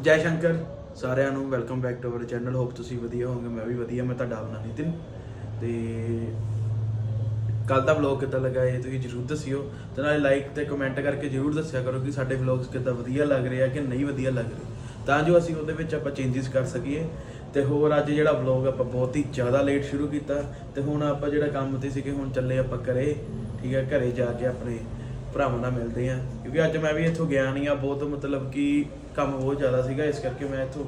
ਤੇ ਜੈ ਸ਼ੰਕਰ ਸਾਰਿਆਂ ਨੂੰ welcome back to our channel hope ਤੁਸੀਂ ਵਧੀਆ ਹੋਵੋਗੇ, ਮੈਂ ਵੀ ਵਧੀਆ, ਮੈਂ ਤੁਹਾਡਾ ਆਪਣਾ ਨਿਤਿਨ। ਤੇ ਕੱਲ ਦਾ ਵਲੌਗ ਕਿੱਦਾਂ ਲੱਗਾ ਇਹ ਤੁਸੀਂ ਜਰੂਰ ਦੱਸਿਓ। ਤੇ ਨਾਲੇ ਲਾਈਕ ਤੇ ਕਮੈਂਟ ਕਰਕੇ ਜਰੂਰ ਦੱਸਿਆ ਕਰੋ ਕਿ ਸਾਡੇ ਵਲੌਗਸ ਕਿੱਦਾਂ ਵਧੀਆ ਲੱਗ ਰਹੇ ਆ ਕਿ ਨਹੀਂ ਵਧੀਆ ਲੱਗ ਰਹੇ। ਤਾਂ ਜੋ ਅਸੀਂ ਉਹਦੇ ਵਿੱਚ ਆਪਾਂ ਚੇਂਜਸ ਕਰ ਸਕੀਏ। ਤੇ ਹੋਰ ਅੱਜ ਜਿਹੜਾ ਵਲੌਗ ਆਪਾਂ ਬਹੁਤ ਹੀ ਜ਼ਿਆਦਾ ਲੇਟ ਸ਼ੁਰੂ ਕੀਤਾ, ਤੇ ਹੁਣ ਆਪਾਂ ਜਿਹੜਾ ਕੰਮ ਤੇ ਸੀਗੇ, ਹੁਣ ਚੱਲੇ ਆਪਾਂ ਘਰੇ, ਠੀਕ ਹੈ ਘਰੇ ਜਾ ਕੇ ਆਪਣੇ ਭਰਾਵਾਂ ਨਾਲ ਮਿਲਦੇ ਆ। ਕਿਉਂਕਿ ਅੱਜ ਮੈਂ ਵੀ ਇੱਥੋਂ ਗਿਆ ਨਹੀਂ ਆ, ਬਹੁਤ ਮਤਲਬ ਕਿ ਕੰਮ ਬਹੁਤ ਜ਼ਿਆਦਾ ਸੀਗਾ, ਇਸ ਕਰਕੇ ਮੈਂ ਇੱਥੋਂ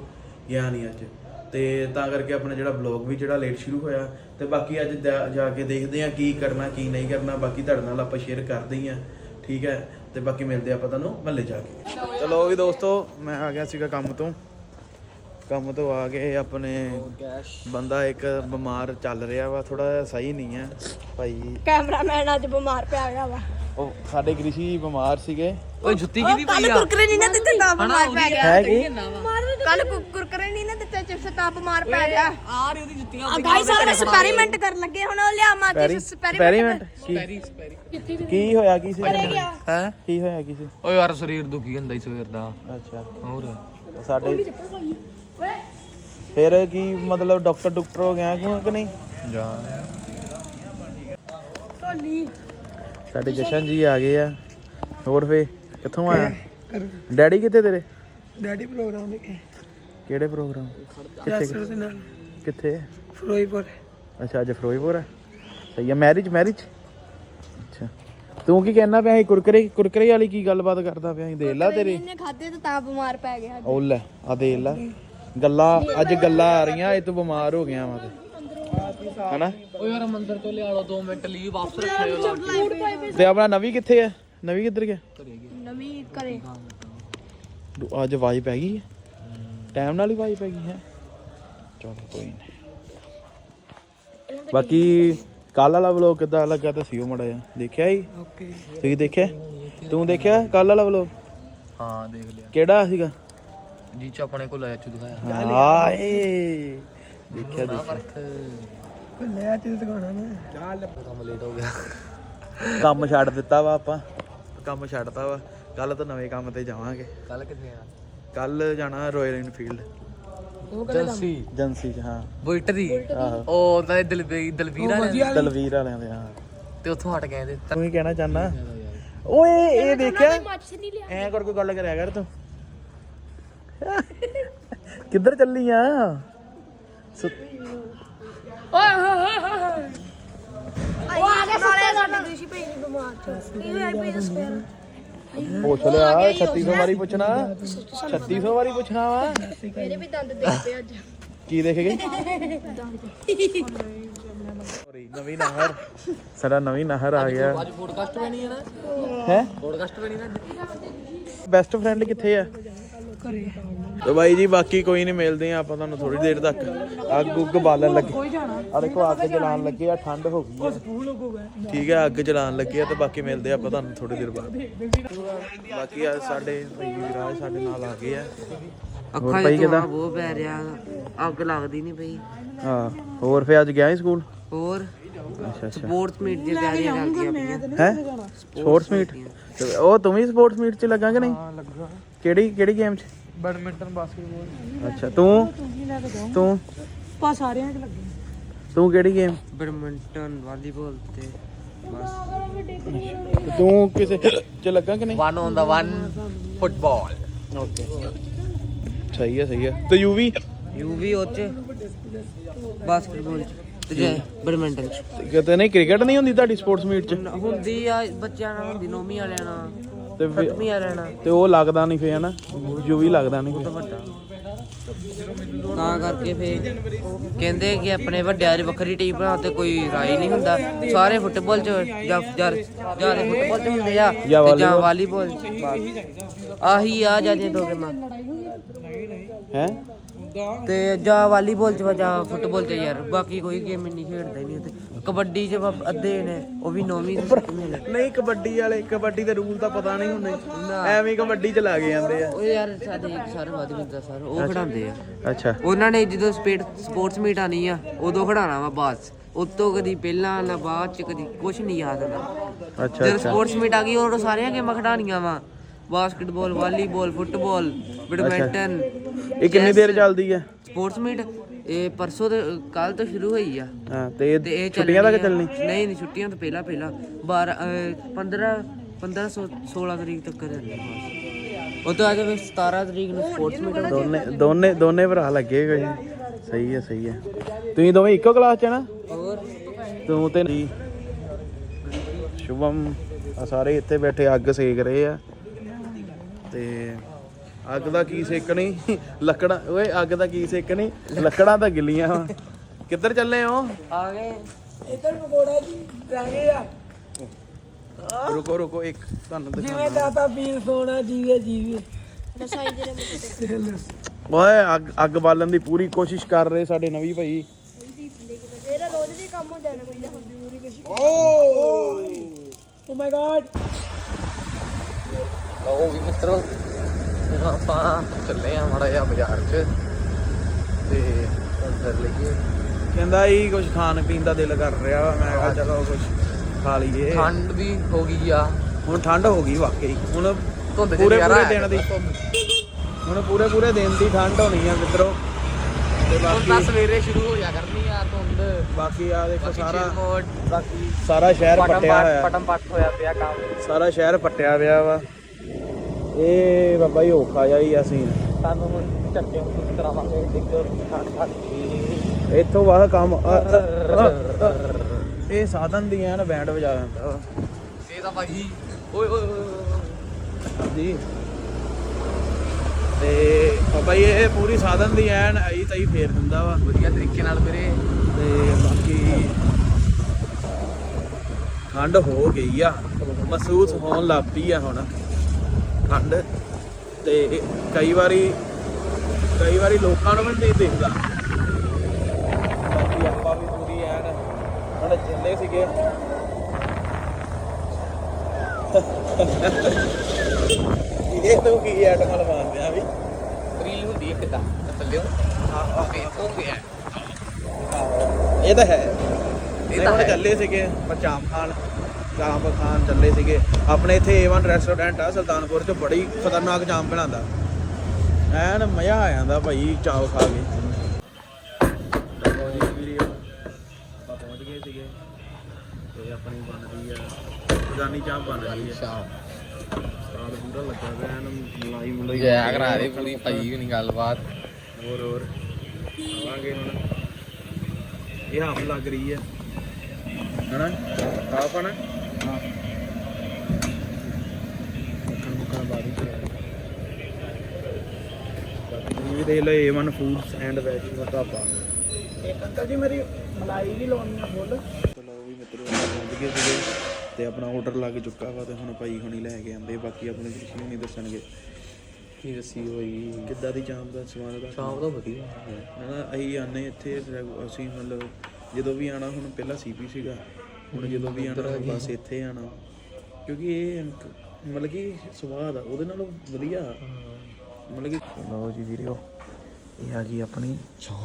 ਗਿਆ ਨਹੀਂ ਅੱਜ। ਤੇ ਤਾਂ ਕਰਕੇ ਆਪਣਾ ਜਿਹੜਾ ਵਲੌਗ ਵੀ ਜਿਹੜਾ ਲੇਟ ਸ਼ੁਰੂ ਹੋਇਆ, ਤੇ ਬਾਕੀ ਅੱਜ ਜਾ- ਜਾ ਕੇ ਦੇਖਦੇ ਆ ਕੀ ਕਰਨਾ, ਕੀ ਨਹੀਂ ਕਰਨਾ, ਬਾਕੀ ਤੁਹਾਡੇ ਨਾਲ ਆਪਾਂ ਸ਼ੇਅਰ ਕਰਦੇ ਹੀ ਆ ਠੀਕ ਹੈ? ਤੇ ਬਾਕੀ ਮਿਲਦੇ ਆਪਾਂ ਤੁਹਾਨੂੰ ਮੱਲੇ ਜਾ ਕੇ। ਚਲੋ ਵੀ ਦੋਸਤੋ, ਮੈਂ ਆ ਗਿਆ ਸੀਗਾ ਕੰਮ ਤੋਂ। ਕੰਮ ਤੋਂ ਆ ਕੇ ਆਪਣੇ ਬੰਦਾ ਇੱਕ ਬਿਮਾਰ ਚੱਲ ਰਿਹਾ ਵਾ ਥੋੜਾ ਸਹੀ ਨਹੀਂ ਹੈ। ਭਾਈ ਕੈਮਰਾਮੈਨ ਅੱਜ ਬਿਮਾਰ ਪਿਆ ਗਿਆ ਵਾ। ਉਹ ਸਾਡੇ ਕ੍ਰਿਸ਼ੀ ਬਿਮਾਰ ਸੀਗੇ। ਓਏ ਜੁੱਤੀ ਕਿਹਦੀ ਪਈ ਆ? ਕੁਰਕਰੇ ਨਹੀਂ ਨਾ ਦਿੱਤੇ ਤਾਂ ਬਿਮਾਰ ਪੈ ਗਿਆ। ਹੈ ਕੀ? ਕੱਲ ਕੁਰਕਰੇ ਨਹੀਂ ਨਾ ਦਿੱਤੇ ਚਿਪਸ ਤਾਂ ਬਿਮਾਰ ਪੈ ਗਿਆ। ਆ ਰਹੀ ਉਹਦੀ ਜੁੱਤੀਆਂ ਆ ਗਾਇਸ ਸਾਰੇ ਐਕਸਪੈਰੀਮੈਂਟ ਕਰਨ ਲੱਗੇ ਹੁਣ ਉਹ ਲਿਆ ਮਾਚਿਸ ਐਕਸਪੈਰੀਮੈਂਟ ਕੀ? ਕੀ ਹੋਇਆ ਕੀ ਸੀ? ਹੈ? ਕੀ ਹੋਇਆ ਕੀ ਸੀ? ਓਏ ਯਾਰ ਸਰੀਰ ਦੁਖੀ ਹੁੰਦਾ ਹੀ ਸਵੇਰ ਦਾ। ਅੱਛਾ। ਹੋਰ? ਸਾਡੇ ਫਿਰ ਕੀ ਮਤਲਬ ਡਾਕਟਰ ਡਾਕਟਰ ਹੋ ਗਿਆ ਕਿ ਨਹੀਂ? ਜਾ ਸਾਡੇ ਜਸ਼ਨ ਜੀ ਆ ਗਏ ਆ। ਹੋਰ ਫੇ ਕਿੱਥੋਂ ਆਇਆ? ਡੈਡੀ ਕਿੱਥੇ ਤੇਰੇ? ਡੈਡੀ ਪ੍ਰੋਗਰਾਮ ਦੇਖੇ ਕਿਹੜੇ ਪ੍ਰੋਗਰਾਮ? ਕਿੱਥੇ ਦੇ ਨਾਲ। ਕਿੱਥੇ? ਫਰੋਈਪੁਰ ਅੱਛਾ ਅੱਜ ਫਿਰੋਜ਼ਪੁਰ ਹੈ ਸਹੀ ਹੈ ਮੈਰਿਜ ਮੈਰਿਜ ਅੱਛਾ। ਤੂੰ ਕੀ ਕਹਿਣਾ ਪਿਆ ਸੀ? ਕੁਰਕਰੇ ਕੁਰਕਰੇ ਵਾਲੀ ਕੀ ਗੱਲਬਾਤ ਕਰਦਾ ਪਿਆ ਸੀ? ਦੇ ਲਾ ਤੇਰੀ। ਇਹਨੇ ਖਾਦੇ ਤਾਂ ਤਾਂ ਬਿਮਾਰ ਪੈ ਗਿਆ ਉਹ ਲੈ ਆ ਦੇ ਲਾ। ਗੱਲਾਂ ਅੱਜ ਗੱਲਾਂ ਆ ਰਹੀਆਂ ਇਹ ਤੂੰ ਬਿਮਾਰ ਹੋ ਗਿਆ ਵਾ ਤੇ। ਹਨਾ? ਓ ਯਾਰ ਮੰਦਰ ਤੋਂ ਲਿਆ ਲਓ 2 ਮਿੰਟ ਲੀਵ ਵਾਪਸ ਰੱਖਿਓ ਲਾ ਤੇ ਆਪਣਾ ਨਵੀਂ ਕਿੱਥੇ ਹੈ ਨਵੀਂ ਕਿੱਧਰ ਗਿਆ? ਨਵੀਂ ਕਰੇ ਅੱਜ ਵਾਈ ਪੈ ਗਈ ਹੈ। ਟਾਈਮ ਨਾਲ ਹੀ ਵਾਈ ਪੈ ਗਈ ਹੈ। ਚਲੋ ਕੋਈ ਨਹੀਂ ਬਾਕੀ ਕੱਲ ਵਾਲਾ ਵਲੋਗ ਕਿੱਦਾਂ ਲੱਗਾ ਦੱਸਿਓ ਮੜਾ ਜਾ ਦੇਖਿਆ ਹੀ ਓਕੇ। ਤੁਸੀਂ ਦੇਖਿਆ? ਤੂੰ ਦੇਖਿਆ ਕੱਲ ਵਾਲਾ ਵਲੋਗ ਹਾਂ ਦੇਖ ਲਿਆ। ਕਿਹੜਾ ਸੀਗਾ? ਜੀ ਚ ਆਪਣੇ ਕੋਲ ਆਇਆ ਚੁ ਦਿਖਾਇਆ। ਹਾਏ ਦੇਖਿਆ ਦੇਖਿਆ। ਵਰਖ ਲੈ ਚੀਜ਼ ਦਿਖਾਉਣਾ ਨਾ। ਕੰਮ ਲੇਟ ਹੋ ਗਿਆ ਕੰਮ ਛੱਡ ਦਿੱਤਾ ਵਾ ਆਪਾਂ। ਕੰਮ ਛੱਡਤਾ ਵਾ। ਕੱਲ ਤੋਂ ਨਵੇਂ ਕੰਮ ਤੇ ਜਾਵਾਂਗੇ। ਕੱਲ ਕਿੱਥੇ ਆ ਕੱਲ ਜਾਣਾ ਰਾਇਲ ਇਨਫੀਲਡ ਏਜੰਸੀ ਚ ਹਾਂ। ਬੁਲਟ ਦੀ ਉਹ ਤਾਂ ਦਲਵੀਰ ਦਲਵੀਰ ਆ ਦਲਵੀਰ ਵਾਲਿਆਂ ਦੇ ਹਾਂ। ਤੇ ਉੱਥੋਂ ਹਟ ਗਏ ਤੇ ਤੂੰ ਹੀ ਕਹਿਣਾ ਚਾਹਨਾ ਓਏ ਇਹ ਦੇਖਿਆ? ਐ ਕਰ ਕੋਈ ਗੱਲ ਕਰਿਆ ਕਰ ਤੂੰ। ਕਿੱਧਰ ਚੱਲੀ ਆ? ਸੁ- ਉਹ ਆ ਗਿਆ ਸੁੱਤੇ ਸਾਡੇ ਦੂਸ਼ੀ ਪਈ ਨਹੀਂ ਬਿਮਾਰ ਕੀ ਹੋਇਆ ਪਈ ਦੱਸ ਫਿਰ ਪੁੱਛ ਲਿਆ 3600 ਵਾਰੀ ਪੁੱਛਣਾ। 3600 ਵਾਰੀ ਪੁੱਛਣਾ ਵਾ। ਮੇਰੇ ਵੀ ਦੰਦ ਦੇਖਦੇ ਅੱਜ ਕੀ ਦੇਖ ਗਏ ਸੌਰੀ ਨਵੀਂ ਨਹਿਰ। ਸਾਡਾ ਨਵੀਂ ਨਹਿਰ ਆ ਗਿਆ। ਅੱਜ ਪੋਡਕਾਸਟ ਬਣੀ ਹੈ ਨਾ। ਹੈ? ਪੋਡਕਾਸਟ ਬਣੀ ਨਾ ਬੈਸਟ ਫਰੈਂਡ ਕਿੱਥੇ ਆ? ਘਰੇ। ਤੇ ਬਾਈ ਜੀ ਬਾਕੀ ਕੋਈ ਨਹੀਂ ਮਿਲਦੇ ਆ ਆਪਾਂ ਤੁਹਾਨੂੰ ਥੋੜੀ ਦੇਰ ਤੱਕ। ਅੱਗ ਉੱਗ ਬਾਲਣ ਲੱਗੇ। ਆ ਦੇਖੋ ਅੱਗ ਜਲਾਉਣ ਲੱਗੇ ਆ ਠੰਡ ਹੋ ਗਈ ਆ। ਠੀਕ ਹੈ ਅੱਗ ਜਲਾਉਣ ਲੱਗੇ ਆ ਤੇ ਬਾਕੀ ਮਿਲਦੇ ਆ ਆਪਾਂ ਤੁਹਾਨੂੰ ਥੋੜੀ ਦੇਰ ਬਾਅਦ। ਬਾਕੀ ਆ ਸਾਡੇ ਭਾਈ ਵਿਰਾਜ ਸਾਡੇ ਨਾਲ ਆ ਗਏ ਆ। ਅੱਖਾਂ ਕਿੱਦਾਂ? ਧੂਆਂ ਬਹੁਤ ਪੈ ਰਿਹਾ ਅੱਗ ਲੱਗਦੀ ਨਹੀਂ ਪਈ। ਹਾਂ ਹੋਰ ਫੇ ਅੱਜ ਗਿਆ ਸੀ ਸਕੂਲ? ਹੋਰ? ਅੱਛਾ ਅੱਛਾ। ਸਪੋਰਟਸ ਮੀਟ ਦੀ ਤਿਆਰੀਆਂ ਕਰਦੀਆਂ ਪਈਆਂ ਹੈ? Sports meet? ਉਹ ਤੂੰ ਵੀ ਸਪੋਰਟਸ ਮੀਟ ਚ ਲੱਗਾ ਕਿ ਨਹੀਂ? ਹਾਂ ਲੱਗਾ ਕਿਹੜੀ ਕਿਹੜੀ ਗੇਮ ਚ? Badminton basketball. ਅੱਛਾ ਤੂੰ? ਤੂੰ? ਪਾ ਸਾਰਿਆਂ 'ਚ ਲੱਗੇ। ਤੂੰ ਕਿਹੜੀ ਗੇਮ ਬੈਡਮਿੰਟਨ ਵਾਲੀਬਾਲ ਤੇ ਬਸ। ਤੂੰ ਕਿਸੇ ਚ ਲੱਗਾ ਕਿ ਨਹੀਂ? One on the one football okay ਸਹੀ ਹੈ ਸਹੀ ਹੈ ਤੇ ਯੂ ਵੀ? ਯੂ ਵੀ ਉਹ 'ਚ ਬਾਸਕਟਬਾਲ 'ਚ ਤੇ ਜੇ ਬੈਡਮਿੰਟਨ 'ਚ। ਕਿਤੇ ਨਹੀਂ ਕ੍ਰਿਕਟ ਨਹੀਂ ਹੁੰਦੀ ਤੁਹਾਡੀ ਸਪੋਰਟਸ ਮੀਟ ਚ? ਹੁੰਦੀ ਆ ਬੱਚਿਆਂ ਨਾਲ ਹੁੰਦੀ ਨੌਵੀਂ ਵਾਲਿਆਂ ਨਾਲ। ਤੇ ਫਿਰ- ਵਾਲਿਆਂ ਨਾਲ ਤੇ ਉਹ ਲੱਗਦਾ ਨਹੀਂ ਫੇ ਹਨਾ? ਯੂ ਵੀ ਲੱਗਦਾ ਨਹੀਂ ਵੱਡਾ ਤਾਂ ਕਰਕੇ ਫੇ ਕਹਿੰਦੇ ਕਿ ਆਪਣੇ ਵੱਡਿਆਂ ਦੀ ਵੱਖਰੀ ਟੀਮ ਬਣਾ ਤੇ ਕੋਈ ਰਾਈ ਨਹੀਂ ਹੁੰਦਾ। ਸਾਰੇ ਫੁੱਟਬਾਲ ਚ ਜਾਂ ਜਾਂ ਜਾਂ ਫੁੱਟਬਾਲ ਚ ਹੁੰਦੇ ਆ ਜਾਂ ਤੇ ਜਾਂ ਵਾਲੀਬਾਲ। ਚ। ਬਸ ਆਹੀ ਆ ਜਾਂ ਜੇ ਦੋ ਗੇਮਾਂ। ਹੈ? ਤੇ ਜਾਂ ਵਾਲੀਬਾਲ ਚ ਵਾ ਜਾਂ ਫੁੱਟਬਾਲ ਚ ਯਾਰ ਬਾਕੀ ਕੋਈ ਗੇਮ ਨਹੀਂ ਖੇਡਦੇ ਨਹੀਂ ਤੇ ਕਬੱਡੀ ਚ ਅੱਧੇ ਨੇ ਉਹ ਵੀ ਨੌਵੀਂ ਨੇ। ਨਹੀਂ ਕਬੱਡੀ ਵਾਲੇ ਕਬੱਡੀ ਦੇ ਰੂਲ ਤਾਂ ਪਤਾ ਨਹੀਂ ਹੁੰਦੇ। ਐਵੇਂ ਹੀ ਕਬੱਡੀ ਚ ਲਾ ਕੇ ਜਾਂਦੇ ਆ। ਉਹ ਯਾਰ ਸਾਡੇ ਇੱਕ ਸਰ ਮਿਲਦਾ ਸਰ ਉਹ ਖੜਾਉਂਦੇ ਆ। ਅੱਛਾ। ਉਹਨਾਂ ਨੇ ਜਦੋਂ ਸਪੀਡ ਸਪੋਰਟਸ ਮੀਟ ਆਣੀ ਆ ਉਦੋਂ ਖੜਾਣਾ ਵਾ ਬਸ ਉਤੋਂ ਕਦੀ ਪਹਿਲਾਂ ਨਾ ਬਾਅਦ ਚ ਕਦੀ ਕੁਝ ਨਹੀਂ ਯਾਦ ਆਉਂਦਾ। ਅੱਛਾ ਜਦੋਂ ਸਪੋਰਟਸ ਮੀਟ ਆ ਗਈ ਉਦੋਂ ਸਾਰੀਆਂ ਗੇਮਾਂ ਖਿਡਾਣੀਆਂ ਵਾ। Basketball volleyball football badminton. ਇਹ ਕਿੰਨੀ ਦੇਰ ਚੱਲਦੀ ਹੈ ਸਪੋਰਟਸ ਮੀਟ ਇਹ ਪਰਸੋਂ ਤੇ ਕੱਲ ਤੋਂ ਸ਼ੁਰੂ ਹੋਈ ਆ। ਹਾਂ ਤੇ ਇਹ ਛੁੱਟੀਆਂ ਤੱਕ ਚੱਲਣੀ ਆ। ਨਹੀਂ ਨਹੀਂ ਛੁੱਟੀਆਂ ਤੋਂ ਪਹਿਲਾਂ ਪਹਿਲਾਂ। 12 ਅਹ, 15 15 16 ਤਰੀਕ ਤੱਕ ਚੱਲਣੀ ਬਸ। ਉਹ ਤੋਂ ਫਿਰ 17 ਤਰੀਕ ਨੂੰ ਸਪੋਰਟਸ ਮੀਟ ਦੋਨੇ ਦੋਨੇ ਦੋਨੇ ਭਰਾ ਲੱਗੇ ਕੋਈ ਸਹੀ ਹੈ ਸਹੀ ਹੈ ਤੁਸੀਂ ਦੋਵੇਂ ਇੱਕੋ ਕਲਾਸ ਚ ਆ ਨਾ? ਹੋਰ? ਤੂੰ ਤੇ ਸ਼ੁਭਮ ਆ ਸਾਰੇ ਇੱਥੇ ਬੈਠੇ ਅੱਗ ਸੇਕ ਰਹੇ ਆ। ਤੇ ਅੱਗ ਦਾ ਕੀ ਸੇਕਣੀ ਲੱਕੜਾਂ ਓਏ ਅੱਗ ਦਾ ਕੀ ਸੇਕਣੀ ਲੱਕੜਾਂ ਤਾਂ ਗਿੱਲੀਆਂ ਵਾ। ਕਿੱਧਰ ਚੱਲੇ ਹੋ? ਆ ਗਏ। ਇੱਧਰ ਪਕੌੜਾ ਜੀ ਰਹਿ ਆ। ਰੁਕੋ ਰੁਕੋ ਇੱਕ ਤੁਹਾਨੂੰ ਜਿਵੇਂ ਦਾਤਾ ਪੀਰ ਸੋਨਾ ਜੀਵੇ ਜੀਵੇ। ਰਸਾਈ ਦੇ ਮੁੱਦੇ ਓਏ ਅੱਗ ਅੱਗ ਬਾਲਣ ਦੀ ਪੂਰੀ ਕੋਸ਼ਿਸ਼ ਕਰ ਰਹੇ ਸਾਡੇ ਨਵੀਂ ਭਾਈ। ਇਹਦਾ ਰੋਜ਼ ਦੀ ਕੰਮ ਹੁੰਦਾ ਨਾ ਕੋਈ ਨਾ। ਓ ਮਾਈ ਗॉड ਲਓ ਵੀ ਮਿੱਤਰੋ। ਹੁਣ ਆਪਾਂ ਚੱਲੇ ਆ ਮਾੜਾ ਜਿਹਾ ਬਾਜ਼ਾਰ 'ਚ ਤੇ ਅੰਦਰ ਲਈਏ। ਕਹਿੰਦਾ ਇਹ ਕੁਝ ਖਾਣ ਪੀਣ ਦਾ ਦਿਲ ਕਰ ਰਿਹਾ ਵਾ। ਮੈਂ ਕਿਹਾ ਚਲੋ ਕੁਝ ਖਾ ਲਈਏ। ਠੰਡ ਵੀ ਹੋ ਗਈ ਆ। ਹੁਣ ਠੰਡ ਹੋ ਗਈ ਵਾਕਈ। ਹੁਣ ਧੁੰਦ ਪੂਰੇ ਪੂਰੇ ਦਿਨ ਦੀ ਹੁਣ ਪੂਰੇ ਪੂਰੇ ਦਿਨ ਦੀ ਠੰਡ ਹੋਣੀ ਆ ਮਿੱਤਰੋ ਤੇ ਹੁਣ ਬਾਕੀ ਸਵੇਰੇ ਸ਼ੁਰੂ ਹੋ ਜਾ ਕਰਨੀ ਆ ਧੁੰਦ। ਬਾਕੀ ਆ ਦੇਖੋ ਸਾਰਾ ਬਾਕੀ ਸਾਰਾ ਸ਼ਹਿਰ ਪੱਟਿਆ ਪੱਟ ਹੋਇਆ। ਪਟਮ ਪੱਟ ਹੋਇਆ ਪਿਆ ਕੰਮ। ਸਾਰਾ ਸ਼ਹਿਰ ਪੱਟਿਆ ਪਿਆ ਵਾ। ਇਹ ਬਾਬਾ ਜੀ ਔਖਾ ਜਿਹਾ ਹੀ ਸਾਨੂੰ ਹੁਣ ਕੁਝ ਕਰਾਵਾਂਗੇ ਠੰਡ ਇੱਥੋਂ ਬਾਅਦ ਕੰਮ। ਇਹ ਸਾਧਨ ਦੀ ਐਨ ਬੈਂਡ ਵਜਾ ਲੈਂਦਾ ਵਾ ਇਹ ਤਾਂ ਭਾਜੀ ਓਏ ਓਏ ਓਏ, ਓਏ ਜੀ ਤੇ ਬਾਬਾ ਜੀ ਇਹ ਪੂਰੀ ਸਾਧਨ ਦੀ ਐਨ ਆਈ ਤਾਈ ਫੇਰ ਦਿੰਦਾ ਵਾ। ਵਧੀਆ ਤਰੀਕੇ ਨਾਲ ਵੀਰੇ। ਤੇ ਬਾਕੀ ਠੰਡ ਹੋ ਗਈ ਆ ਮਹਿਸੂਸ ਹੋਣ ਲੱਗ ਪਈ ਆ ਹੁਣ। ਠੰਡ ਤੇ ਕਈ ਵਾਰੀ ਕਈ ਵਾਰੀ ਲੋਕਾਂ ਨੂੰ ਵੀ ਨਹੀਂ ਦਿਖਦਾ। ਬਾਕੀ ਆਪਾਂ ਵੀ ਪੂਰੀ ਐਨ ਹੁਣ ਚੱਲੇ ਸੀਗੇ। ਇਹ ਤੋਂ ਕੀ ਐਟ ਮਲ ਮਾਰਦੇ ਆ ਵੀ? ਰੀਲ ਹੁੰਦੀ ਇੱਕ ਤਾਂ ਥੱਲਿਓ ਉਹ ਗਿਆ ਇਹ ਤਾਂ ਹੈ। ਇਹ ਤਾਂ ਹੈ। ਚੱਲੇ ਸੀਗੇ ਪਚਾਮ ਖਾਨ ਚਾਂਪ ਖਾਨ ਚੱਲੇ ਸੀਗੇ। ਆਪਣੇ ਇੱਥੇ A1 ਰੈਸਟੋਰੈਂਟ ਆ ਸੁਲਤਾਨਪੁਰ ਚ ਬੜੀ ਖਤਰਨਾਕ ਚਾਂਪ ਬਣਾਉਂਦਾ। ਐਨ ਮਜ਼ਾ ਆ ਜਾਂਦਾ ਭਾਈ ਚਾਓ ਖਾ ਕੇ। ਪਹੁੰਚ ਗਏ ਸੀਗੇ ਤੇ ਆਪਣੀ ਆ ਖਜ਼ਾਨੀ ਚਾਂਪ ਬਣ ਰਹੀ ਆ ਸ਼ਾਮ ਸਾਲ ਪੂਰਾ ਲੱਗਾ ਪਿਆ ਐਨ ਮਲਾਈ ਮਲਾਈ ਜੈ ਕਰਾ ਦੇ ਪੂਰੀ ਭਾਈ ਨਹੀਂ ਗੱਲਬਾਤ। ਹੋਰ ਹੋਰ। ਆਵਾਂਗੇ ਹੁਣ। ਇਹ ਹਾਫ ਲੱਗ ਰਹੀ ਹੈ ਹਾਂ ਮੱਖਣ ਮੁੱਖਣ ਬਾਦੀ ਤੇ ਬਾਕੀ ਤੁਸੀਂ ਵੀ ਦੇਖ ਲਓ A1 foods and vegetable dhaba. ਇੱਕ ਅੰਕਲ ਜੀ ਮੇਰੀ ਮਲਾਈ ਵੀ ਲਾਉਣੀ ਆ ਫੁੱਲ ਚਲੋ ਵੀ ਮਿੱਤਰੋ ਪਹੁੰਚ ਗਏ ਸੀਗੇ ਤੇ ਆਪਣਾ ਆਰਡਰ ਲੱਗ ਚੁੱਕਾ ਵਾ ਤੇ ਹੁਣ ਭਾਈ ਹੁਣੀ ਲੈ ਕੇ ਆਂਦੇ ਬਾਕੀ ਆਪਣੇ ਤੁਸੀਂ ਨਹੀਂ ਦੱਸਣਗੇ। ਕੀ ਦੱਸੀ ਹੋਈ ਕਿੱਦਾਂ ਦੀ ਚਾਂਪ ਦਾ ਸਵਾਦ ਦਾ ਸ਼ਾਮ ਦਾ ਵਧੀਆ। ਹਨਾ ਅਸੀਂ ਆਨੇ ਇੱਥੇ ਅਸੀਂ ਮਤਲਬ ਜਦੋਂ ਵੀ ਆਣਾ ਹੁਣ ਪਹਿਲਾਂ ਸੀਪੀ ਸੀਗਾ। ਹੁਣ ਜਦੋਂ ਵੀ ਆਣਾ ਬਸ ਇੱਥੇ ਆਣਾ ਕਿਉਂਕਿ ਇਹ ਮਤਲਬ ਕਿ ਸਵਾਦ ਆ ਉਹਦੇ ਨਾਲੋਂ ਵਧੀਆ। ਮਤਲਬ ਕਿ ਲਓ ਜੀ ਵੀਡੀਓ ਇਹ ਆ ਗਈ ਆਪਣੀ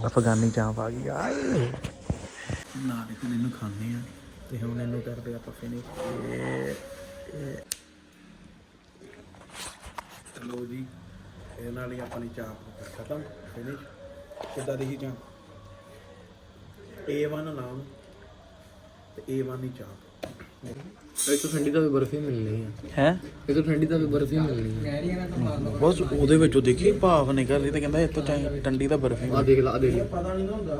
ਅਫਗਾਨੀ ਚਾਂਪ ਆ ਗਈ। ਆਏ! ਨਾ ਦੇਖੋ ਇਹਨੂੰ ਖਾਣੇ ਆ। ਤੇ ਹੁਣ ਇਹਨੂੰ ਕਰਦੇ ਆਪਾਂ ਫਿਨਿਸ਼ ਚਲੋ ਜੀ ਇਹ ਨਾਲ ਹੀ ਆਪਣੀ ਚਾਂਪ ਖਤਮ ਫਿਨਿਸ਼ ਕਿੱਦਾਂ ਦੀ ਚਾਂਪ A1 ਨਾਮ ਤੇ A1 ਹੀ ਚਾਂਪ ਇਹ ਤੋਂ ਠੰਡੀ ਤਾਂ ਵੀ ਬਰਫੀ ਮਿਲਣੀ ਆ। ਹੈ? ਇਹ ਤੋਂ ਠੰਡੀ ਤਾਂ ਵੀ ਬਰਫੀ ਮਿਲਣੀ ਆ। ਬਸ ਉਹਦੇ ਵਿੱਚੋਂ ਦੇਖੀ ਭਾਵ ਨਿਕਲ ਰਹੀ ਤੇ ਕਹਿੰਦਾ ਇਹ ਤੋਂ ਚਾਹੇ ਟੰਡੀ ਦਾ ਬਰਫੀ ਆ ਦੇਖ ਲਾ ਆ ਦੇਖ ਲਾ। ਪਤਾ ਨਹੀਂ ਹੁੰਦਾ।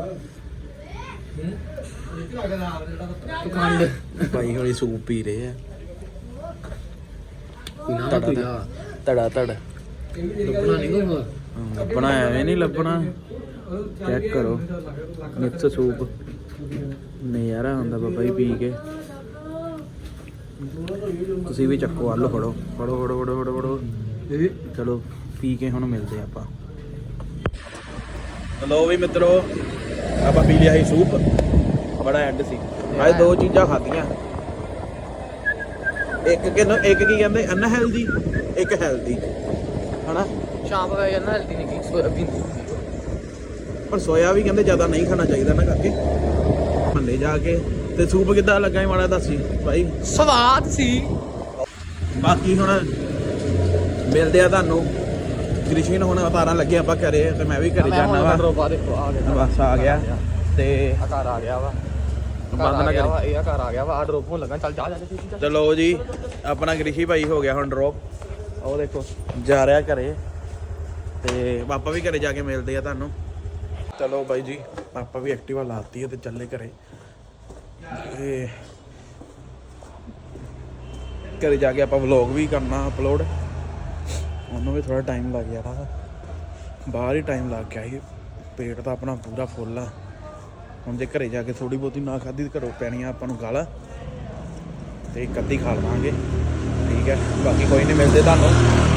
ਤੂੰ ਖੰਡ। ਭਾਈ ਹੌਲੀ ਸੂਪ ਪੀ ਰਹੇ ਆ। ਤੜਾ ਤੂੰ ਤੜਾ। ਤੜ ਲੱਭਣਾ ਨਹੀਂ ਕੋਈ ਲੱਭਣਾ ਐਵੇਂ ਨਹੀਂ ਲੱਭਣਾ। ਚੈੱਕ ਕਰੋ। Mix soup. ਨਜ਼ਾਰਾ ਹੁੰਦਾ ਬਾਬਾ ਜੀ ਪੀ ਕੇ। ਤੁਸੀਂ ਵੀ ਚੱਕੋ ਆਲੂ ਫੜੋ। ਫੜੋ ਫੜੋ ਫੜੋ ਫੜੋ ਫੜੋ। ਚਲੋ ਪੀ ਕੇ ਹੁਣ ਮਿਲਦੇ ਆਪਾਂ। ਲੋ ਵੀ ਮਿੱਤਰੋ ਆਪਾਂ ਪੀ ਲਿਆ ਸੀ ਸੂਪ। ਬੜਾ ਐਡ ਸੀ। ਅੱਜ ਦੋ ਚੀਜ਼ਾਂ ਖਾਧੀਆਂ। ਇੱਕ ਕਿਨੂੰ ਇੱਕ ਕੀ ਕਹਿੰਦੇ? ਅਨਹੈਲਦੀ ਇੱਕ ਹੈਲਦੀ ਹਨਾ? ਸ਼ਾਮ ਦਾ ਜਾਂਦਾ ਹਲਦੀ ਨਹੀਂ ਕੀ ਸੋਇਆਬੀਨ। ਪਰ ਸੋਇਆ ਵੀ ਕਹਿੰਦੇ ਜ਼ਿਆਦਾ ਨਹੀਂ ਖਾਣਾ ਚਾਹੀਦਾ ਨਾ ਕਰਕੇ। ਮੱਲੇ ਜਾ ਕੇ ਤੇ ਸੂਪ ਕਿੱਦਾਂ ਲੱਗਾ ਸੀ ਮਾੜਾ ਦੱਸੀ ਭਾਈ? ਸਵਾਦ ਸੀ। ਬਾਕੀ ਹੁਣ ਮਿਲਦੇ ਆ ਤੁਹਾਨੂੰ। ਕ੍ਰਿਸ਼ਨ ਹੁਣ ਉਤਾਰਾਂ ਲੱਗੇ ਆਪਾਂ ਘਰੇ ਤੇ ਮੈਂ ਵੀ ਘਰੇ ਜਾਣਾ ਵਾ। ਬਸ ਆ ਗਿਆ। ਤੇ ਘਰ ਆ ਗਿਆ ਵਾ। ਬੰਦ ਨਾ ਕਰੀ। ਇਹ ਘਰ ਆ ਗਿਆ ਵਾ। ਆ ਡਰੋਪ ਹੋਣ ਲੱਗਾ। ਚੱਲ ਜਾ ਜਾ ਚਲੋ ਜੀ ਆਪਣਾ ਗ੍ਰਿਸ਼ੀ ਭਾਈ ਹੋ ਗਿਆ ਹੁਣ ਡ੍ਰੌਪ ਉਹ ਦੇਖੋ। ਜਾ ਰਿਹਾ ਘਰੇ। ਤੇ ਪਾਪਾ ਵੀ ਘਰੇ ਜਾ ਕੇ ਮਿਲਦੇ ਆ ਤੁਹਾਨੂੰ। ਚਲੋ ਬਾਈ ਜੀ, ਆਪਾਂ ਵੀ ਐਕਟਿਵਾ ਲਾਤੀ ਹੈ ਤੇ ਚੱਲੇ ਘਰੇ। ਤੇ ਘਰੇ ਜਾ ਕੇ ਆਪਾਂ ਵਲੌਗ ਵੀ ਕਰਨਾ ਅਪਲੋਡ ਉਹਨੂੰ ਵੀ ਥੋੜਾ ਟਾਈਮ ਲੱਗ ਜਾਣਾ ਬਾਹਰ ਹੀ ਟਾਈਮ ਲੱਗ ਗਿਆ ਸੀ। ਪੇਟ ਤਾਂ ਆਪਣਾ ਪੂਰਾ ਫੁੱਲ ਆ। ਹੁਣ ਜੇ ਘਰੇ ਜਾ ਕੇ ਥੋੜੀ ਬਹੁਤੀ ਨਾ ਖਾਧੀ ਘਰੋਂ ਪੈਣੀਆਂ ਆਪਾਂ ਨੂੰ ਗਾਲਾਂ। ਤੇ ਇੱਕ ਅੱਧੀ ਖਾ ਲਵਾਂਗੇ ਠੀਕ ਹੈ। ਬਾਕੀ ਕੋਈ ਨਹੀਂ ਮਿਲਦੇ ਤੁਹਾਨੂੰ।